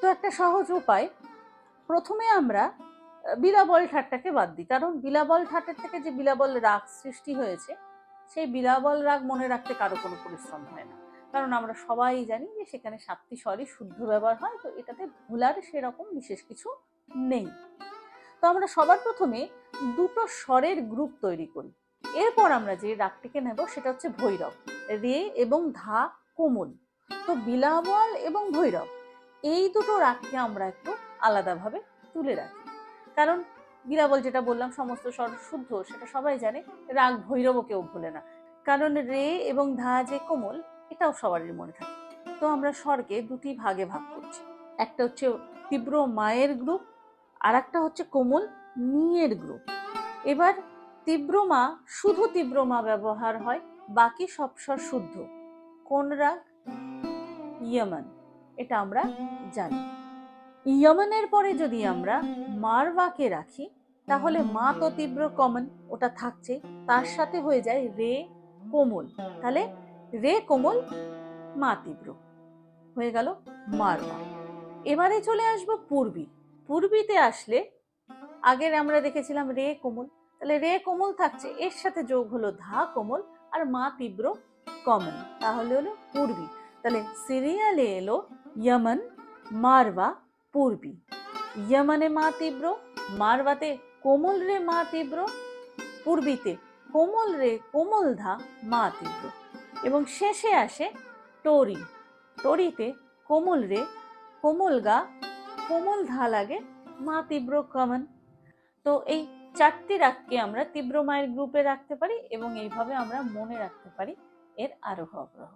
তো একটা সহজ উপায়। প্রথমে আমরা বিলাবল ঠাট্টাকে বাদ দিই। কারণ বিলাবল ঠাট্টার থেকে যে বিলাবল রাগ সৃষ্টি হয়েছে, সেই বিলাবল রাগ মনে রাখতে কারও কোনো পরিশ্রম হয় না। কারণ আমরা সবাই জানি যে সেখানে সাতটি স্বরই শুদ্ধ ব্যবহার হয়, তো এটাতে ভুলার সেরকম বিশেষ কিছু নেই। তো আমরা সবার প্রথমে দুটো স্বরের গ্রুপ তৈরি করি। এরপর আমরা যে রাগটিকে নেব, সেটা হচ্ছে ভৈরব, রে এবং ধা, কোমল। তো বিলাবল এবং ভৈরব এই দুটো রাগকে আমরা একটু আলাদাভাবে তুলে রাখি। কারণ বিলাবল যেটা বললাম, সমস্ত স্বর শুদ্ধ, সেটা সবাই জানে, রাগ ভৈরবও কেউ ভোলে না। কারণ রে এবং ধা যে কোমল, এটাও সবারই মনে থাকে। তো আমরা স্বরকে দুটি ভাগে ভাগ করছি। একটা হচ্ছে তীব্র মায়ের গ্রুপ আর একটা হচ্ছে কোমল নিয়ের গ্রুপ। এবার তীব্র মা, শুধু তীব্র মা ব্যবহার হয়, বাকি সব স্বর শুদ্ধ। কোন রাগ? ইয়মন। এটা আমরা জানি। ইয়মনের পরে যদি আমরা মারওয়াকে রাখি, তাহলে মা তো তীব্র কমন, ওটা থাকছে। তার সাথে হয়ে যায় রে কোমল। তাহলে রে কোমল, মা তীব্র। হয়ে গেল মারওয়া। এবারে চলে আসব পূর্বী। পূর্বীতে আসলে আগের আমরা দেখেছিলাম রে কোমল। তাহলে রে কোমল থাকছে, এর সাথে যোগ হলো ধা কোমল আর মা তীব্র কমন। তাহলে হলো পূর্বী। তাহলে সিরিয়ালে এলো ইয়মন মারওয়া পূর্বী ইয়মনে মা তীব্র মারওয়াতে কোমল রে মা তীব্র পূর্বীতে কোমল রে কোমল ধা মা তীব্র। এবং শেষে আসে টরি টরিতে কোমল রে কোমল গা কোমল ধা লাগে মা তীব্র কমন তো এই চারটি রাগকে আমরা তীব্র মায়ের গ্রুপে রাখতে পারি এবং এইভাবে আমরা মনে রাখতে পারি এর আরোহ অবরোহ